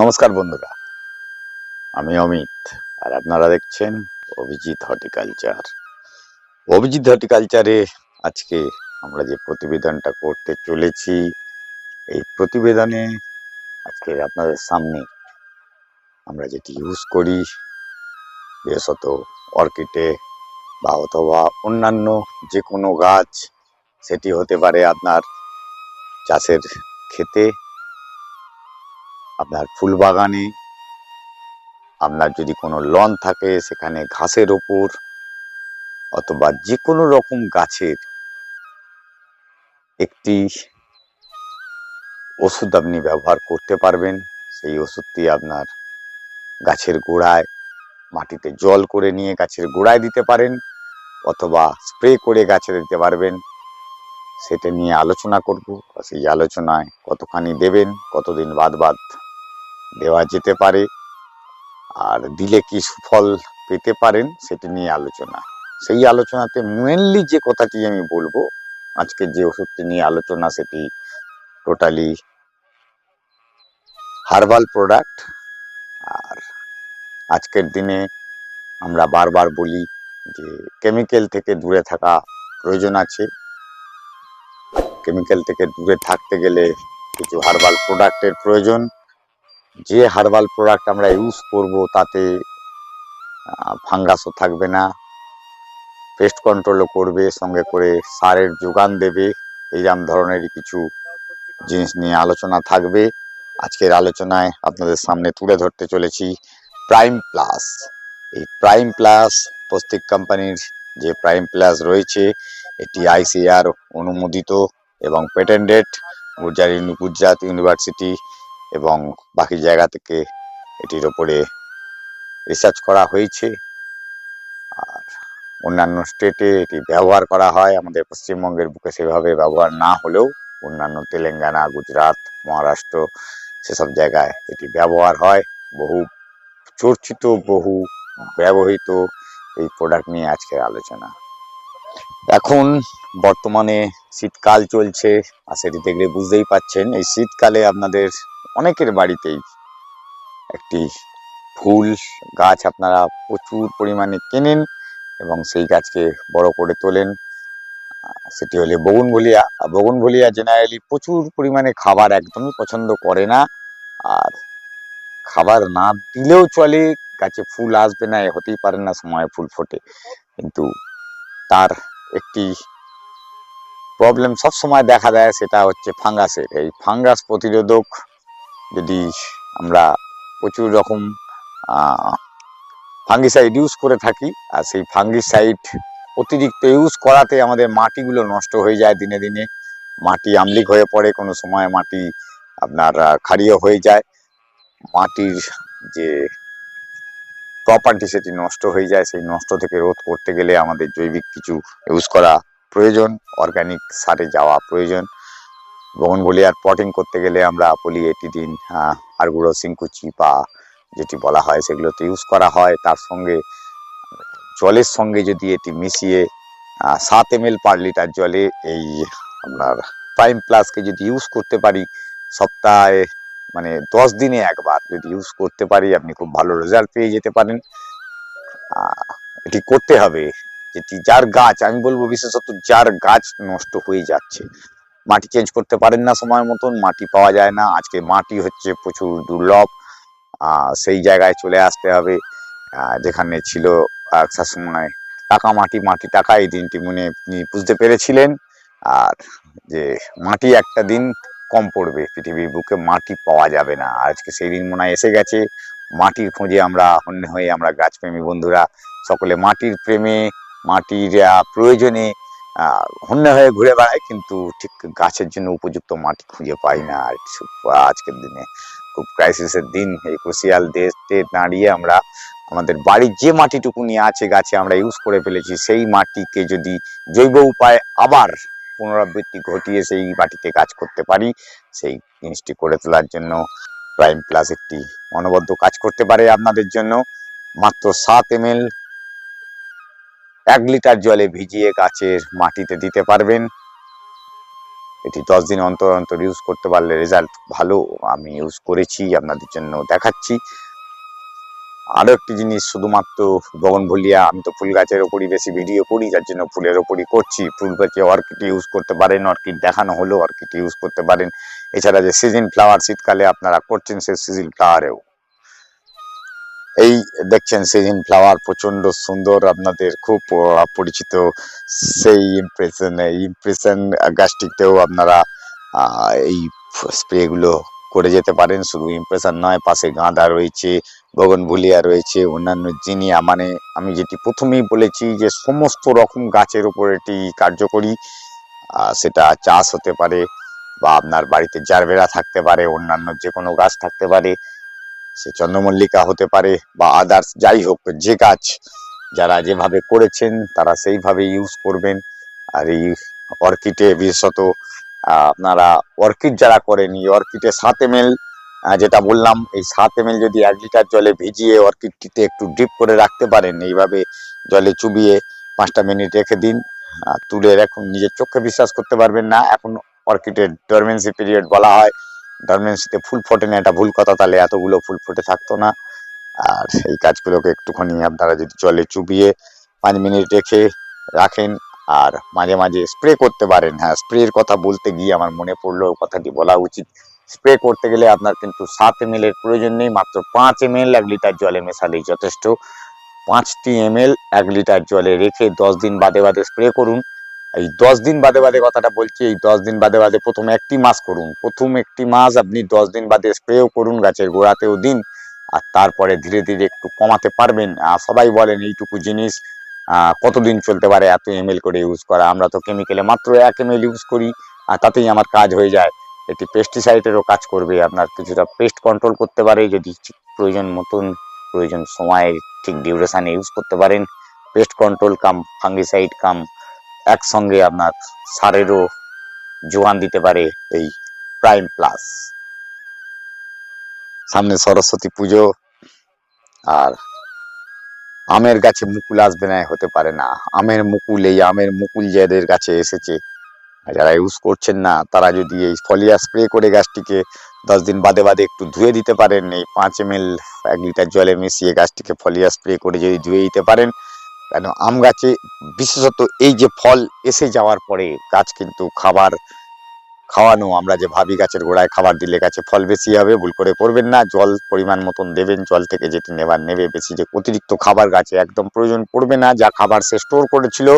নমস্কার বন্ধুরা, আমি অমিত, আর আপনারা দেখছেন অভিজিৎ হর্টিকালচার। অভিজিৎ হর্টিকালচারে আজকে আমরা যে প্রতিবেদনটা করতে চলেছি, এই প্রতিবেদনে আজকে আপনাদের সামনে আমরা যেটি ইউজ করি, বিশেষত অর্কিডে বা অথবা অন্যান্য যে কোনো গাছ, সেটি হতে পারে আপনার চাষের ক্ষেতে, আপনার ফুল বাগানে আপনার যদি কোনো লন থাকে সেখানে ঘাসের ওপর, অথবা যে কোনো রকম গাছের একটি ওষুধ আপনি ব্যবহার করতে পারবেন। সেই ওষুধটি আপনার গাছের গোড়ায় মাটিতে জল করে নিয়ে গাছের গোড়ায় দিতে পারেন। অথবা স্প্রে করে গাছে দিতে পারবেন। সেটা নিয়ে আলোচনা করব সেই আলোচনায় কতখানি দেবেন, কতদিন বাদ বাদ দেওয়া যেতে পারে, আর দিলে কি সুফল পেতে পারেন সেটি নিয়ে আলোচনা। সেই আলোচনাতে মেনলি যে কথাটি আমি বলব, আজকে যে ওষুধটি নিয়ে আলোচনা সেটি টোটালি হার্বাল প্রোডাক্ট আর আজকের দিনে আমরা বারবার বলি যে কেমিক্যাল থেকে দূরে থাকা প্রয়োজন আছে। কেমিক্যাল থেকে দূরে থাকতে গেলে কিছু হার্বাল প্রোডাক্টের প্রয়োজন। যে হার্বাল প্রোডাক্ট আমরা ইউজ করব তাতে ফাঙ্গাসও থাকবে না। পেস্ট কন্ট্রোলও করবে, সঙ্গে করে সারের যোগান দেবে। এইরকম ধরনেরই কিছু জিনিস নিয়ে আলোচনা থাকবে। আজকের আলোচনায় আপনাদের সামনে তুলে ধরতে চলেছি। প্রাইম প্লাস এই প্রাইম প্লাস প্রত্যেক কোম্পানির যে প্রাইম প্লাস রয়েছে, এটি আইসিআর অনুমোদিত এবং গুজরাট গুজরাট ইউনিভার্সিটি এবং বাকি জায়গা থেকে এটির ওপরে রিসার্চ করা হয়েছে। আর অন্যান্য স্টেটে এটি ব্যবহার করা হয়। আমাদের পশ্চিমবঙ্গের বুকে সেভাবে ব্যবহার না হলেও অন্যান্য তেলেঙ্গানা, গুজরাট, মহারাষ্ট্র, সেসব জায়গায় এটি ব্যবহার হয়। বহু চর্চিত, বহু ব্যবহৃত এই প্রোডাক্ট নিয়ে আজকের আলোচনা। এখন বর্তমানে শীতকাল চলছে, আর সেটি দেখলে বুঝতেই পাচ্ছেন, এই শীতকালে আপনাদের অনেকের বাড়িতেই একটি ফুল গাছ আপনারা প্রচুর পরিমাণে কেনেন এবং সেই গাছকে বড় করে তোলেন। সেটি হলে বগুনভলিয়া আর বগুনভলিয়া জেনারেলি প্রচুর পরিমাণে খাবার একদমই পছন্দ করে না। আর খাবার না দিলেও চলে গাছে ফুল আসবে না হতেই পারে না, সময় ফুল ফোটে। কিন্তু তার একটি প্রবলেম সব সময় দেখা দেয়, সেটা হচ্ছে ফাঙ্গাসের। এই ফাঙ্গাস প্রতিরোধক যদি আমরা প্রচুর রকম ফাঙ্গিসাইড ইউজ করে থাকি, আর সেই ফাঙ্গিসাইড অতিরিক্ত ইউজ করাতে আমাদের মাটিগুলো নষ্ট হয়ে যায় দিনে দিনে। মাটি আমলিক হয়ে পড়ে, কোনো সময় মাটি আপনার ক্ষারীয় হয়ে যায়। মাটির যে প্রপার্টি সেটি নষ্ট হয়ে যায়, সেই নষ্ট থেকে রোধ করতে গেলে আমাদের জৈবিক কিছু ইউজ করা প্রয়োজন অর্গানিক সারে যাওয়া প্রয়োজন। বগনভলিয়ার পটিং করতে গেলে আমরা পলি এটি দিন আরগুড়ো সিংকুচি বা যেটি বলা হয় সেগুলোতে ইউজ করা হয়। তার সঙ্গে জলের সঙ্গে যদি এটি মিশিয়ে সাত এম এল পার লিটার জলে এই আপনার প্রাইম প্লাসকে যদি ইউজ করতে পারি, সপ্তাহে মানে দশ দিনে একবার যদি ইউজ করতে পারি, আপনি খুব ভালো রেজাল্ট পেয়ে যেতে পারেন। এটি করতে হবে। যেটি যার গাছ, আমি বলব বিশেষত যার গাছ নষ্ট হয়ে যাচ্ছে। মাটি চেঞ্জ করতে পারেন না সময় মতন, মাটি পাওয়া যায় না। আজকে মাটি হচ্ছে প্রচুর দুর্লভ। সেই জায়গায় চলে আসতে হবে। যেখানে ছিল একটা সময় টাকা মাটি মাটি টাকা, এই দিনটি মনে বুঝতে পেরেছিলেন। আর যে মাটি একটা দিন কম পড়বে। পৃথিবীর বুকে মাটি পাওয়া যাবে না। আজকে সেই দিন মনে এসে গেছে। মাটির খোঁজে আমরা হন্য হয়ে আমরা গাছপ্রেমী বন্ধুরা সকলে মাটির প্রেমে, মাটির প্রয়োজনে হন্য হয়ে ঘুরে বেড়াই কিন্তু ঠিক গাছের জন্য উপযুক্ত মাটি খুঁজে পাই না আর সু- আজকের দিনে খুব ক্রাইসিসের দিন। এই ক্রুশিয়াল দেশে দাঁড়িয়ে আমরা আমাদের বাড়ির যে মাটিটুকুনি আছে গাছে আমরা ইউজ করে ফেলেছি, সেই মাটিকে যদি জৈব উপায়ে আবার পুনরাবৃত্তি ঘটিয়ে সেই মাটিতে কাজ করতে পারি, সেই জিনিসটি করে তোলার জন্য প্রাইম প্লাস একটি অনবদ্য কাজ করতে পারে আপনাদের জন্য। মাত্র সাত এম এল এক লিটার জলে ভিজিয়ে গাছের মাটিতে দিতে পারবেন। এটি দশ দিন অন্তর অন্তর ইউজ করতে পারলে রেজাল্ট ভালো। আমি ইউজ করেছি, আপনাদের জন্য দেখাচ্ছি। আরও একটি জিনিস শুধুমাত্র গগন বগনভলিয়া আমি তো ফুল গাছের ওপরই বেশি ভিডিও করি, যার জন্য ফুলের ওপরই করছি। ফুল গাছে অর্কিড ইউজ করতে পারেন অর্কিড দেখানো হলো অর্কিড ইউজ করতে পারেন। এছাড়া যে সিজন ফ্লাওয়ার শীতকালে আপনারা করছেন, সে সিজন ফ্লাওয়ারেও এই দেখছেন সিজন ফ্লাওয়ার প্রচণ্ড সুন্দর, আপনাদের খুব পরিচিত। সেই ইমপ্রেশন ইমপ্রেশন গাছটিতেও আপনারা এই স্প্রে গুলো করে যেতে পারেন। শুধু ইমপ্রেশন নয়, পাশে গাঁদা রয়েছে বগনভুলিয়া রয়েছে, অন্যান্য জিনিয়া মানে আমি যেটি প্রথমেই বলেছি যে সমস্ত রকম গাছের উপর এটি কার্যকরী। সেটা চাষ হতে পারে বা আপনার বাড়িতে জারবেরা থাকতে পারে, অন্যান্য যে কোনো গাছ থাকতে পারে, সে চন্দ্রমল্লিকা হতে পারে বা আদার্স যাই হোক, যে গাছ যারা যেভাবে করেছেন, তারা সেইভাবে ইউজ করবেন। আর এই অর্কিডে বিশেষত আপনারা অর্কিড যারা করেন, এই অর্কিডে সাত এম যেটা বললাম, এই সাত এম যদি এক লিটার জলে ভিজিয়ে অর্কিডটিতে একটু ডিপ করে রাখতে পারেন, এইভাবে জলে চুবিয়ে পাঁচটা মিনিট রেখে দিন। তুলে এখন নিজের চোখে বিশ্বাস করতে পারবেন না। এখন অর্কিডের ডরমেন্সি পিরিয়ড বলা হয়। ডরমেন্সিতে ফুল ফোটে না, এটা ভুল কথা, তাহলে এতগুলো ফুল ফুটে থাকতো না। আর এই কাজগুলোকে একটুখানি আপনারা যদি জলে চুবিয়ে পাঁচ মিনিট রেখে রাখেন আর মাঝে মাঝে স্প্রে করতে পারেন। হ্যাঁ স্প্রের কথা বলতে গিয়ে আমার মনে পড়ল কথাটি বলা উচিত। স্প্রে করতে গেলে আপনার কিন্তু সাত এম এর প্রয়োজন নেই, মাত্র পাঁচ এম এল এক লিটার জলে মেশালেই যথেষ্ট। পাঁচটি এম এল এক লিটার জলে রেখে দশ দিন বাদে বাদে স্প্রে করুন। এই দশ দিন বাদে বাদে কথাটা বলছি, এই দশ দিন বাদে বাদে প্রথম একটি মাস করুন। প্রথম একটি মাস আপনি দশ দিন বাদে স্প্রেও করুন, গাছের গোড়াতেও দিন। আর তারপরে ধীরে ধীরে একটু কমাতে পারবেন। সবাই বলেন এইটুকু জিনিস কতদিন চলতে পারে, এত এম করে ইউজ করা। আমরা তো কেমিক্যালে মাত্র এক এম ইউজ করি, আর তাতেই আমার কাজ হয়ে যায়। এটি পেস্টিসাইডেরও কাজ করবে, আপনার কিছুটা পেস্ট কন্ট্রোল করতে পারে, যদি প্রয়োজন মতন, প্রয়োজন সময়ে ঠিক ডিউরেশনে ইউজ করতে পারেন। Pest control cum fungicide cum একসঙ্গে আপনার সারেরও জোয়ান দিতে পারে এই প্রাইম প্লাস সামনে সরস্বতী পুজো, আর আমের গাছে মুকুল আসবে না হতে পারে না। আমের মুকুল, এই আমের মুকুল যাদের গাছে এসেছে, যারা ইউজ করছেন না, তারা যদি এই ফলিয়া স্প্রে করে গাছটিকে দশ দিন বাদে বাদে একটু ধুয়ে দিতে পারেন, এই পাঁচ এম এল এক লিটার জলে মিশিয়ে গাছটিকে ফলিয়া স্প্রে করে যদি ধুয়ে দিতে পারেন, কেন আম গাছে বিশেষত এই যে ফল এসে যাওয়ার পরে গাছ কিন্তু খাবার খাওয়ানো, আমরা যে ভাবি গাছের গোড়ায় খাবার দিলে গাছে ফল বেশি হবে, ভুল করে করবেন না, জল পরিমাণ মতন দেবেন, জল থেকে যেটি নেবার নেবে বেশি, যে অতিরিক্ত খাবার গাছে একদম প্রয়োজন পড়বে না, যা খাবার সে স্টোর করেছিল।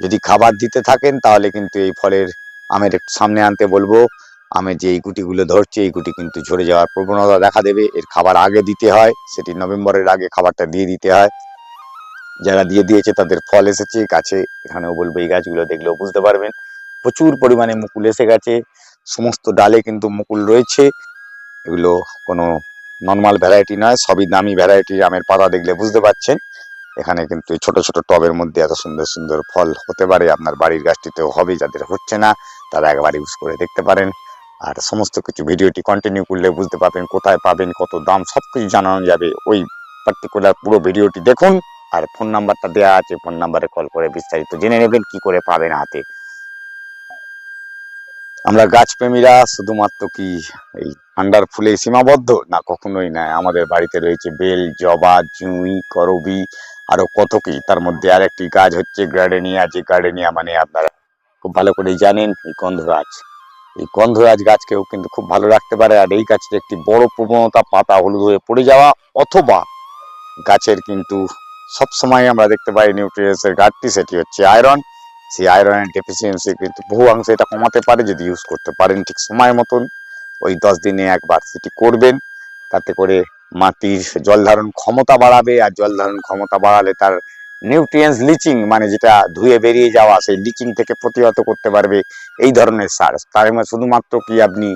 যদি খাবার দিতে থাকেন, তাহলে কিন্তু এই ফলের আমের একটু সামনে আনতে বলব। আমের যে এই গুটিগুলো ধরছে, এই গুটি কিন্তু ঝরে যাওয়ার প্রবণতা দেখা দেবে। এর খাবার আগে দিতে হয়, সেটি নভেম্বরের আগে খাবারটা দিয়ে দিতে হয়। যারা দিয়ে দিয়েছে, তাদের ফল এসেছে, গাছে, এখানেও বলব, এই গাছগুলো দেখলেও বুঝতে পারবেন। প্রচুর পরিমাণে মুকুল এসে গেছে। সমস্ত ডালে কিন্তু মুকুল রয়েছে। এগুলো কোনো নর্মাল ভ্যারাইটি নয়, সবই দামি ভ্যারাইটি আমের পাতা দেখলে বুঝতে পারছেন এখানে কিন্তু ছোট ছোট টবের মধ্যে এত সুন্দর সুন্দর ফল হতে পারে। আপনার বাড়ির গাছটিতেও হবে, যাদের হচ্ছে না, তারা একবার ইউজ করে দেখতে পারেন। আর সমস্ত কিছু ভিডিওটি কন্টিনিউ করলে বুঝতে পারবেন কোথায় পাবেন, কত দাম সব কিছু জানানো যাবে ওই পার্টিকুলার পুরো ভিডিওটি দেখুন। আর ফোন নাম্বারটা দেওয়া আছে ফোন নাম্বারে কল করে বিস্তারিত জেনে নেবেন, কি করে পাবেন হাতে। আমরা গাছপ্রেমীরা শুধুমাত্র কি এই আন্ডার ফুলে সীমাবদ্ধ? না, কখনোই না। আমাদের বাড়িতে রয়েছে বেল, জবা, জুঁই, করবি, আরও কত কি। তার মধ্যে আরেকটি গাছ হচ্ছে গার্ডেনিয়া। যে গার্ডেনিয়া মানে আপনারা খুব ভালো করে জানেন, এই গন্ধরাজ এই গন্ধরাজ গাছকেও কিন্তু খুব ভালো রাখতে পারে। আর এই গাছের একটি বড় প্রবণতা, পাতা হলুদ হয়ে পড়ে যাওয়া, অথবা গাছের কিন্তু সবসময় আমরা দেখতে পাই নিউট্রিয়েন্সের ঘাটতি, সেটি হচ্ছে আয়রন। সেই আয়রনের ডেফিসিয়েন্সি কিন্তু বহু অংশে এটা কমাতে পারে যদি ইউজ করতে পারেন ঠিক সময় মতন। ওই দশ দিনে একবার সেটি করবেন, তাতে করে মাটির জল ধারণ ক্ষমতা বাড়াবে আর জল ধারণ ক্ষমতা বাড়ালে তার নিউট্রিয়েন্টস লিচিং মানে যেটা ধুয়ে বেরিয়ে যাওয়া সেই লিচিং থেকে প্রতিহত করতে পারবে এই ধরনের সার। তার মানে শুধুমাত্র কি আপনি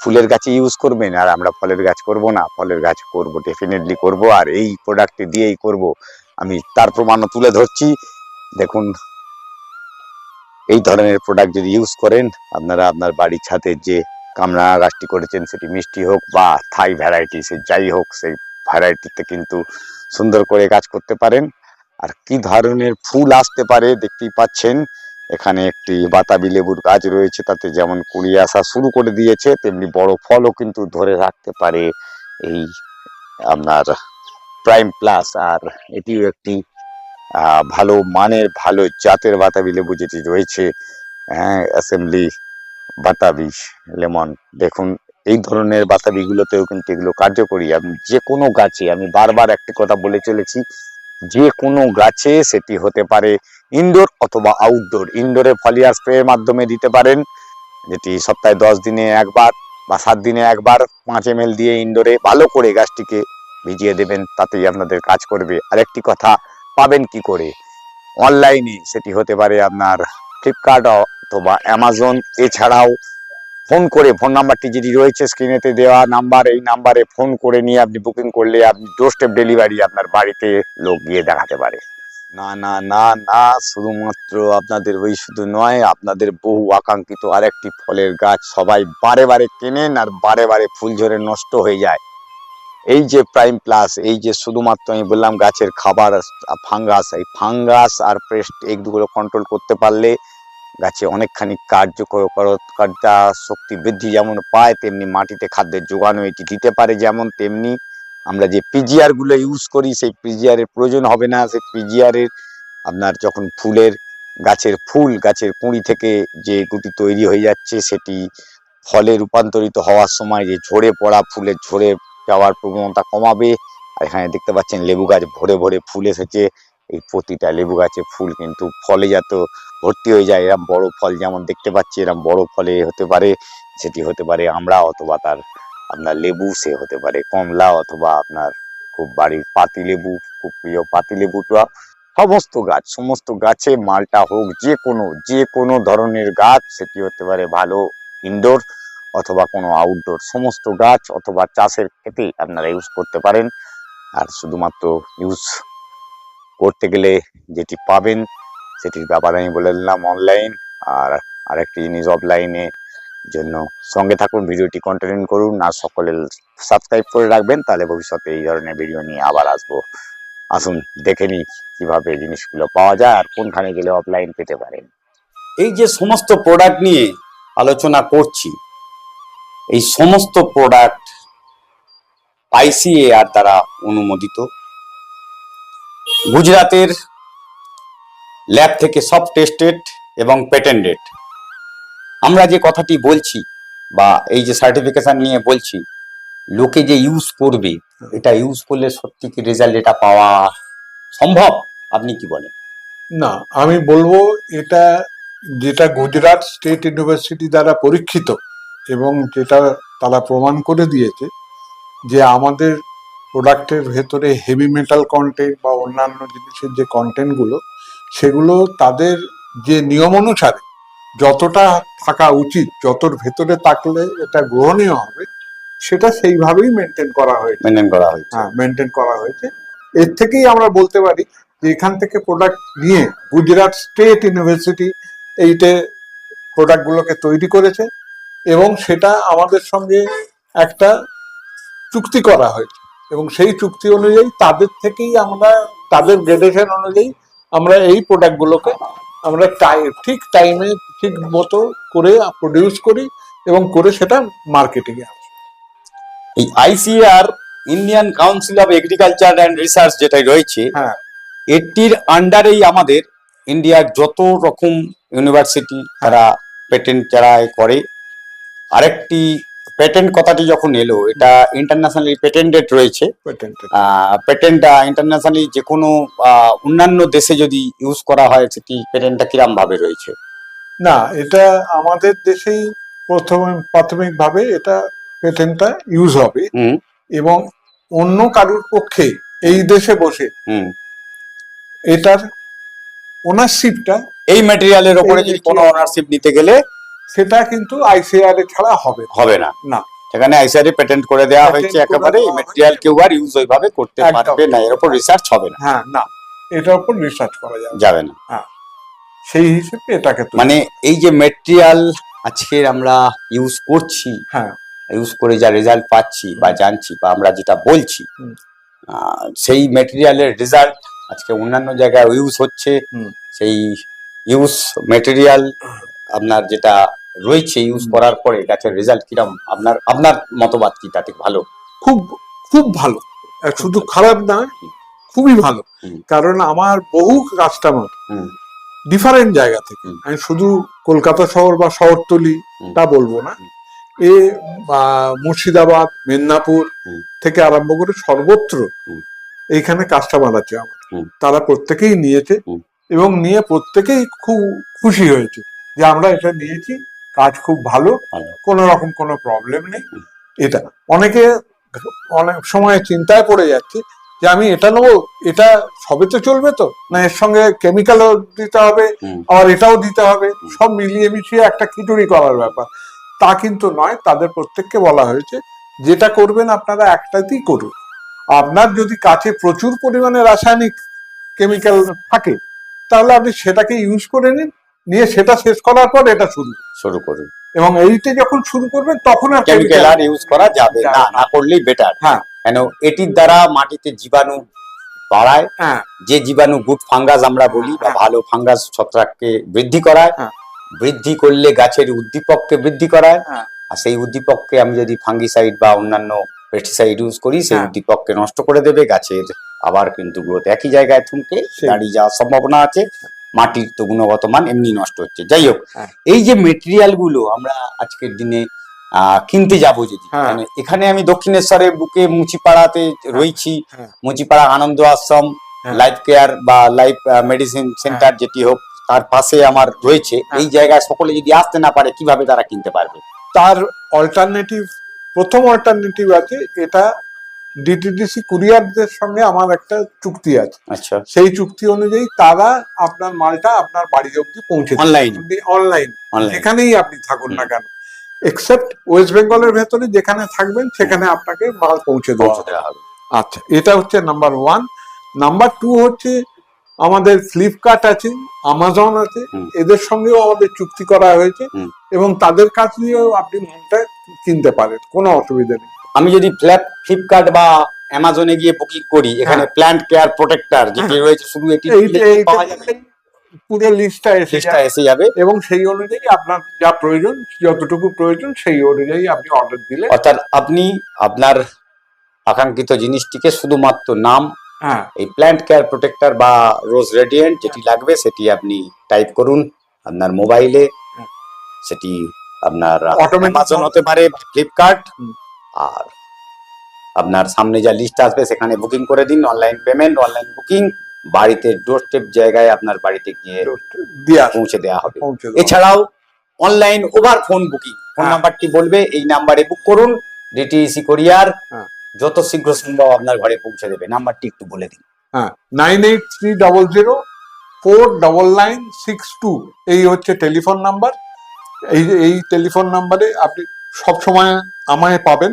ফুলের গাছে ইউজ করবেন আর আমরা ফলের গাছ করব না, ফলের গাছ করব ডেফিনেটলি করব আর এই প্রোডাক্টটি দিয়েই করব। আমি তার প্রমাণও তুলে ধরছি। দেখুন এই ধরনের প্রোডাক্ট যদি ইউজ করেন, আপনারা আপনার বাড়ির ছাদের যে কামরা গাছটি করেছেন সেটি মিষ্টি হোক বা থাই ভ্যারাইটি সে যাই হোক, সেই ভ্যারাইটিতে কিন্তু সুন্দর করে কাজ করতে পারেন। আর কি ধরনের ফুল আসতে পারে দেখতেই পাচ্ছেন, এখানে একটি বাতাবি লেবুর গাছ রয়েছে, তাতে যেমন কুড়ি আসা শুরু করে দিয়েছে, তেমনি বড় ফলও কিন্তু ধরে রাখতে পারে এই আপনার প্রাইম প্লাস আর এটিও একটি ভালো মানের, ভালো জাতের বাতাবি লেবু যেটি রয়েছে হ্যাঁ অ্যাসেম্বলি বাতাবি, লেমন। দেখুন, এই ধরনের বাতাবিগুলোতেও কিন্তু এগুলো কার্যকরী। আমি যে কোনো গাছে, আমি বারবার একটি কথা বলে চলেছি, যে কোনো গাছে সেটি হতে পারে ইনডোর অথবা আউটডোর ইনডোরে ফলিয়ার স্প্রের মাধ্যমে দিতে পারেন, যেটি সপ্তাহে দশ দিনে একবার বা সাত দিনে একবার পাঁচ এম দিয়ে ইনডোরে ভালো করে গাছটিকে ভিজিয়ে দেবেন, তাতেই আপনাদের কাজ করবে। আরেকটি কথা পাবেন কি করে? অনলাইনে সেটি হতে পারে আপনার ফ্লিপকার্ট অথবা অ্যামাজন এছাড়াও ফোন করে ফোন নাম্বারটি যেটি রয়েছে স্ক্রিনেতে দেওয়া নাম্বার এই নাম্বারে ফোন করে নিয়ে আপনি বুকিং করলে আপনি ডোর স্টেপ ডেলিভারি আপনার বাড়িতে লোক গিয়ে দেখাতে পারে। না না না না, শুধুমাত্র আপনাদের ওই শুধু নয়, আপনাদের বহু আকাঙ্ক্ষিত আরেকটি ফলের গাছ সবাই বারে বারে কেনেন আর বারে বারে ফুল ঝরে নষ্ট হয়ে যায়। এই যে প্রাইম প্লাস এই যে শুধুমাত্র আমি বললাম গাছের খাবার ফাঙ্গাস এই ফাঙ্গাস আর পেস্ট দুগুলো কন্ট্রোল করতে পারলে গাছে অনেকখানি কার্যকরতা শক্তি বৃদ্ধি যেমন পায়, তেমনি মাটিতে খাদ্যের যোগানও এটি দিতে পারে যেমন তেমনি আমরা যে পিজিআরগুলো ইউজ করি, সেই পিজিআর এর প্রয়োজন হবে না। সেই পিজিআর এর আপনার যখন ফুলের, গাছের ফুল, গাছের কুঁড়ি থেকে যে গুটি তৈরি হয়ে যাচ্ছে, সেটি ফলে রূপান্তরিত হওয়ার সময় যে ঝরে পড়া ফুলের ঝরে যাওয়ার প্রবণতা কমাবে। আর এখানে দেখতে পাচ্ছেন লেবু গাছ ভরে ভরে ফুল এসেছে। এই প্রতিটা লেবু গাছে ফুল কিন্তু ফলে যত ভর্তি হয়ে যায়। এরম বড় ফল যেমন দেখতে পাচ্ছি, এরম বড় ফলে হতে পারে, সেটি হতে পারে আমরা অথবা তার আপনার লেবু, সে হতে পারে কমলা অথবা আপনার খুব বাড়ির পাতি লেবু, খুব প্রিয় পাতি লেবুটা সমস্ত গাছ, সমস্ত গাছে মালটা হোক, যে কোনো যে কোনো ধরনের গাছ, সেটি হতে পারে ভালো ইনডোর অথবা কোনো আউটডোর সমস্ত গাছ অথবা চাষের ক্ষেত্রেই আপনারা ইউজ করতে পারেন। আর শুধুমাত্র ইউজ করতে গেলে যেটি পাবেন, সেটির ব্যাপারে আমি বলে দিলাম অনলাইন আর আরেকটি জিনিস অফলাইনে জন্য সঙ্গে থাকুন, ভিডিওটি কন্টিনিউ করুন। আর সকলে সাবস্ক্রাইব করে রাখবেন, তাহলে ভবিষ্যতে এই ধরনের ভিডিও নিয়ে আবার আসব। আসুন, দেখে নিই কীভাবে জিনিসগুলো পাওয়া যায় আর কোনখানে গেলে অফলাইন পেতে পারেন। এই যে সমস্ত প্রোডাক্ট নিয়ে আলোচনা করছি এই সমস্ত প্রোডাক্ট আইসিএআর দ্বারা অনুমোদিত। গুজরাতের ল্যাব থেকে সব টেস্টেড এবং পেটেন্টেড আমরা যে কথাটি বলছি বা এই যে সার্টিফিকেশন নিয়ে বলছি, লোকে যে ইউজ করবে, এটা ইউজ করলে সত্যি কি রেজাল্ট এটা পাওয়া সম্ভব? আপনি কি বলেন? না, আমি বলব এটা যেটা গুজরাট স্টেট ইউনিভার্সিটি দ্বারা পরীক্ষিত এবং যেটা তারা প্রমাণ করে দিয়েছে যে আমাদের প্রোডাক্টের ভেতরে হেভি মেটাল কন্টেন্ট বা অন্যান্য জিনিসের যে কন্টেন্টগুলো সেগুলো তাদের যে নিয়ম অনুসারে যতটা থাকা উচিত যতর ভেতরে থাকলে এটা গ্রহণীয় হবে সেটা সেইভাবেই মেনটেন করা হয়েছে। মেনটেন করা হয়েছে। হ্যাঁ মেনটেন করা হয়েছে। এর থেকেই আমরা বলতে পারি যে এখান থেকে প্রোডাক্ট নিয়ে গুজরাট স্টেট ইউনিভার্সিটি এইটে প্রোডাক্টগুলোকে তৈরি করেছে। এবং সেটা আমাদের সঙ্গে একটা চুক্তি করা হয়েছে এবং সেই চুক্তি অনুযায়ী তাদের থেকেই আমরা তাদের গ্রেডেশন অনুযায়ী আমরা এই প্রোডাক্টগুলোকে আমরা টাই- ঠিক টাইমে ঠিক মতো করে প্রডিউস করি এবং করে সেটা মার্কেটিংয়ে আসে। এই ICR Indian council of agriculture and research যেটা রয়েছে হ্যাঁ। এটির আন্ডারেই আমাদের ইন্ডিয়ার যত রকম ইউনিভার্সিটি তারা পেটেন্ট যারা করে আরেকটি পেটেন্ট কথাটি যখন এলো এটা ইন্টারন্যাশনালি পেটেন্টেড রয়েছে। পেটেন্টেড পেটেন্ট ইন্টারন্যাশনালি যে কোনো অন্যান্য দেশে যদি ইউজ করা হয় সেটি পেটেন্টটা কিরাম ভাবে রয়েছে? না এটা আমাদের দেশেই প্রথমে প্রাথমিকভাবে এটা পেটেন্টটা ইউজ হবে। হুম। এবং অন্য কারুর পক্ষে এই দেশে বসে হুম। এটার ওনারশিপটা এই ম্যাটেরিয়ালের ওপরে এই যদি কোনো ওনারশিপ নিতে গেলে সেটা কিন্তু আইসিআর এ ছাড়া হবে। হবে না। না। সেখানে আইসিআর পেটেন্ট করে দেওয়া হয়েছে একেবারে এই দেওয়া ম্যাটেরিয়াল কেউ আর ইউজ ওইভাবে করতে। পারবে না। এর উপর রিসার্চ হবে না। হ্যাঁ না। এটার উপর রিসার্চ করা যাবে যাবে না। সেই হিসেবে এটাকে মানে এই যে মেটেরিয়াল আজকে আমরা ইউজ করছি হ্যাঁ। ইউজ করে যা রেজাল্ট পাচ্ছি বা জানছি বা আমরা যেটা বলছি সেই মেটেরিয়ালের রেজাল্ট আজকে অন্যান্য জায়গায় ইউজ হচ্ছে। সেই ইউজ মেটেরিয়াল আপনার যেটা রয়েছে ইউজ করার পরে গাছের রেজাল্ট কিরম? আপনার আপনার মতবাদ কি? তাতে ভালো? খুব খুব ভালো। শুধু খারাপ না খুবই ভালো। কারণ আমার বহু কাস্টমার হুম। ডিফারেন্ট জায়গা থেকে। আমি শুধু কলকাতা শহর বা শহরতলি। তা বলব না। এ বা মুর্শিদাবাদ মেদিনীপুর। থেকে আরম্ভ করে সর্বত্র। এইখানে কাস্টমার আছে আমার। তারা প্রত্যেকেই নিয়েছে এবং নিয়ে প্রত্যেকেই খুব খুশি হয়েছে। যে আমরা এটা নিয়েছি কাজ খুব ভালো। কোনো রকম কোনো প্রবলেম নেই। এটা অনেকে অনেক সময় চিন্তায় পড়ে যাচ্ছে যে আমি এটা নেব এটা সবে তো চলবে তো না এর সঙ্গে কেমিক্যালও দিতে হবে আবার এটাও দিতে হবে সব মিলিয়ে মিশিয়ে একটা খিচুড়ি করার ব্যাপার। তা কিন্তু নয় তাদের প্রত্যেককে বলা হয়েছে যেটা করবেন আপনারা একটাতেই করুন। আপনার যদি কাছে প্রচুর পরিমাণে রাসায়নিক কেমিক্যাল থাকে তাহলে আপনি সেটাকে ইউজ করে নিন নিয়ে সেটা শেষ করার পর এটা শুরু শুরু করুন এবং এইটা যখন শুরু করবেন তখন আর কেমিক্যাল আর ইউজ করা যাবে না না। করলেই বেটার হ্যাঁ। কেন এটির দ্বারা মাটিতে জীবাণু বাড়ায় হ্যাঁ যে জীবাণু গুড ফাঙ্গাস আমরা বলি বা হ্যাঁ। ভালো ফাঙ্গাস ছত্রাককে বৃদ্ধি করায় হ্যাঁ। বৃদ্ধি করলে গাছের উদ্দীপককে বৃদ্ধি করায়। আর সেই উদ্দীপককে আমি যদি ফাঙ্গিসাইড বা অন্যান্য পেস্টিসাইড ইউজ করি সেই। উদ্দীপককে নষ্ট করে দেবে গাছের আবার কিন্তু গ্রোথ একই জায়গায় থমকে দাঁড়িয়ে যাওয়ার সম্ভাবনা আছে মাটির তো গুণগত মান এমনি নষ্ট হচ্ছে যাই হোক হ্যাঁ। এই যে মেটেরিয়ালগুলো আমরা আজকের দিনে কিনতে যাব যদি হ্যাঁ। মানে এখানে আমি দক্ষিণেশ্বরের বুকে মুচিপাড়াতে রয়েছি হ্যাঁ। মুচিপাড়া আনন্দ আশ্রম। লাইফ কেয়ার বা লাইফ মেডিসিন সেন্টার যেটি হোক তার পাশে আমার রয়েছে। এই জায়গায় সকলে যদি আসতে না পারে কীভাবে তারা কিনতে পারবে তার অল্টারনেটিভ প্রথম অল্টারনেটিভ আছে এটা ডিটিডিসি কুরিয়ারদের সঙ্গে আমার একটা চুক্তি আছে। আচ্ছা। সেই চুক্তি অনুযায়ী তারা আপনার মালটা আপনার বাড়ি অব্দি পৌঁছে। অনলাইন অনলাইন যেখানেই আপনি থাকুন না কেন। এক্সেপ্ট ওয়েস্ট বেঙ্গলের ভেতরে যেখানে থাকবেন সেখানে আপনাকে মাল পৌঁছে দেওয়া হবে। আচ্ছা এটা হচ্ছে নাম্বার ওয়ান নাম্বার টু হচ্ছে আমাদের ফ্লিপকার্ট আছে আমাজন আছে এদের সঙ্গেও আমাদের চুক্তি করা হয়েছে এবং তাদের কাছ দিয়েও আপনি মালটা কিনতে পারেন কোনো অসুবিধা নেই। আমি যদি ফ্লিপকার্ট বা অ্যামাজনে গিয়ে বুকিং করি এখানে প্ল্যান্ট কেয়ার প্রোটেক্টর যেটি রয়েছে শুধু এটি হ্যাঁ। পাওয়া যাবে। পুরো লিস্টটা এসে এসে যাবে। এবং সেই অনুযায়ী আপনার যা প্রয়োজন যতটুকু প্রয়োজন সেই অনুযায়ী আপনি অর্ডার দিলে অর্থাৎ আপনি আপনার আকাঙ্ক্ষিত জিনিসটিকে শুধুমাত্র নাম হ্যাঁ। এই প্ল্যান্ট কেয়ার প্রোটেক্টর বা রোজ রেডিয়েন্ট যেটি লাগবে সেটি আপনি টাইপ করুন আপনার মোবাইলে সেটি আপনার অ্যামাজন হতে পারে ফ্লিপকার্ট। আর আপনার সামনে যা লিস্ট আসবে সেখানে বুকিং করে দিন অনলাইন পেমেন্ট অনলাইন বুকিং বাড়িতে ডোর স্টেপ জায়গায় আপনার বাড়িতে গিয়ে দিয়ে পৌঁছে দেওয়া হবে। এছাড়াও online over phone booking phone. নাম্বারটি বলবে এই নাম্বারে বুক করুন ডিটিসি কোরিয়ার হ্যাঁ। যত শীঘ্র সম্ভব আপনার ঘরে পৌঁছে দেবে নাম্বারটি একটু বলে দিন। হ্যাঁ nine eight three double zero four double nine six two এই হচ্ছে টেলিফোন নাম্বার এই এই টেলিফোন নাম্বারে আপনি সব সময় আমায় পাবেন।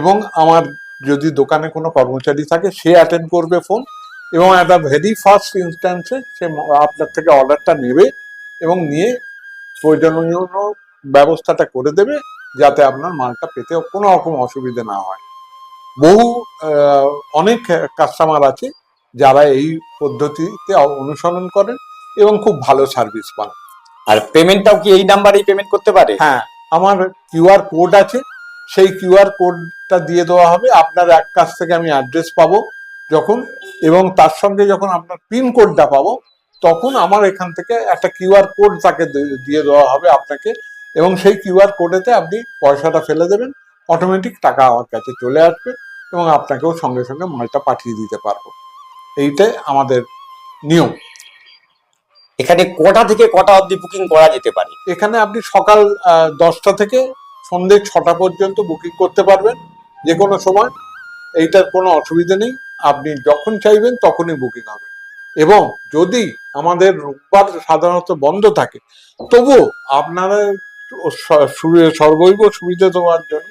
এবং আমার যদি দোকানে কোনো কর্মচারী থাকে সে অ্যাটেন্ড করবে ফোন এবং একটা ভেরি ফার্স্ট ইনস্ট্যান্সে সে আপনার থেকে অর্ডারটা নেবে এবং নিয়ে প্রয়োজনীয় ব্যবস্থাটা করে দেবে যাতে আপনার মালটা পেতে কোনো রকম অসুবিধে না হয়। বহু অনেক কাস্টমার আছে যারা এই পদ্ধতিতে অনুসরণ করেন এবং খুব ভালো সার্ভিস পান। আর পেমেন্টটাও কি এই নাম্বারেই পেমেন্ট করতে পারে? হ্যাঁ আমার কিউআর কোড আছে। সেই কিউআর কোডটা দিয়ে দেওয়া হবে। আপনার এক কাছ থেকে আমি অ্যাড্রেস পাবো যখন এবং তার সঙ্গে যখন আপনার পিন কোডটা পাবো তখন আমার এখান থেকে একটা কিউআর কোড তাকে দিয়ে দেওয়া হবে আপনাকে এবং সেই কিউআর কোডেতে আপনি পয়সাটা ফেলে দেবেন। অটোমেটিক টাকা আমার কাছে চলে আসবে এবং আপনাকেও সঙ্গে সঙ্গে মালটা পাঠিয়ে দিতে পারব। এইটাই আমাদের নিয়ম। এখানে কটা থেকে কটা অবধি বুকিং করা যেতে পারে? এখানে আপনি সকাল দশটা থেকে সন্ধ্যে ছটা পর্যন্ত বুকিং করতে পারবেন যে কোনো সময়। এইটার কোনো অসুবিধা নেই। আপনি যখন চাইবেন তখনই বুকিং হবে। এবং যদি আমাদের রোববার সাধারণত বন্ধ থাকে, তবুও আপনারা সর্বৈব সুবিধা দেওয়ার জন্য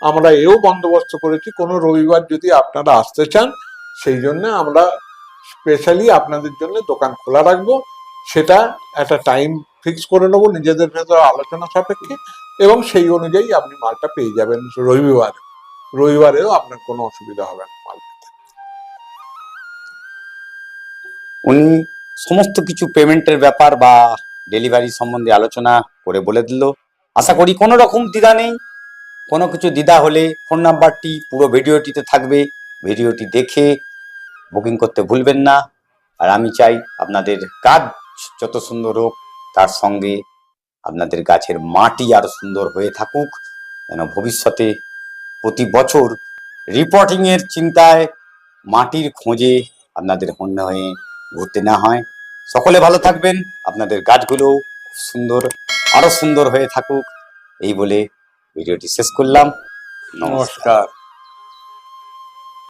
আমরা এও বন্দোবস্ত করেছি। কোনো রবিবার যদি আপনারা আসতে চান, সেই জন্য আমরা স্পেশালি আপনাদের জন্য দোকান খোলা রাখব। সেটা একটা টাইম ফিক্স করে নেব, নিজেদের ভেতরে আলোচনা সাপেক্ষে, এবং সেই অনুযায়ী আপনি মালটা পেয়ে যাবেন রবিবারে। রবিবারেও আপনার কোনো অসুবিধা হবে না মাল। উনি সমস্ত কিছু পেমেন্টের ব্যাপার বা ডেলিভারি সম্বন্ধে আলোচনা করে বলে দিল। আশা করি কোনো রকম দ্বিধা নেই। কোনো কিছু দ্বিধা হলে ফোন নাম্বারটি পুরো ভিডিওটিতে থাকবে। ভিডিওটি দেখে বুকিং করতে ভুলবেন না। আর আমি চাই আপনাদের কাজ যত সুন্দর হোক তার সঙ্গে আপনাদের গাছের মাটি আরও সুন্দর হয়ে থাকুক, যেন ভবিষ্যতে প্রতি বছর রিপোর্টিং এর চিন্তায় মাটির খোঁজে আপনাদের হন্য হয়ে ঘুরতে না হয়। সকলে ভালো থাকবেন, আপনাদের গাছগুলো সুন্দর, আরও সুন্দর হয়ে থাকুক। এই বলে ভিডিওটি শেষ করলাম। নমস্কার।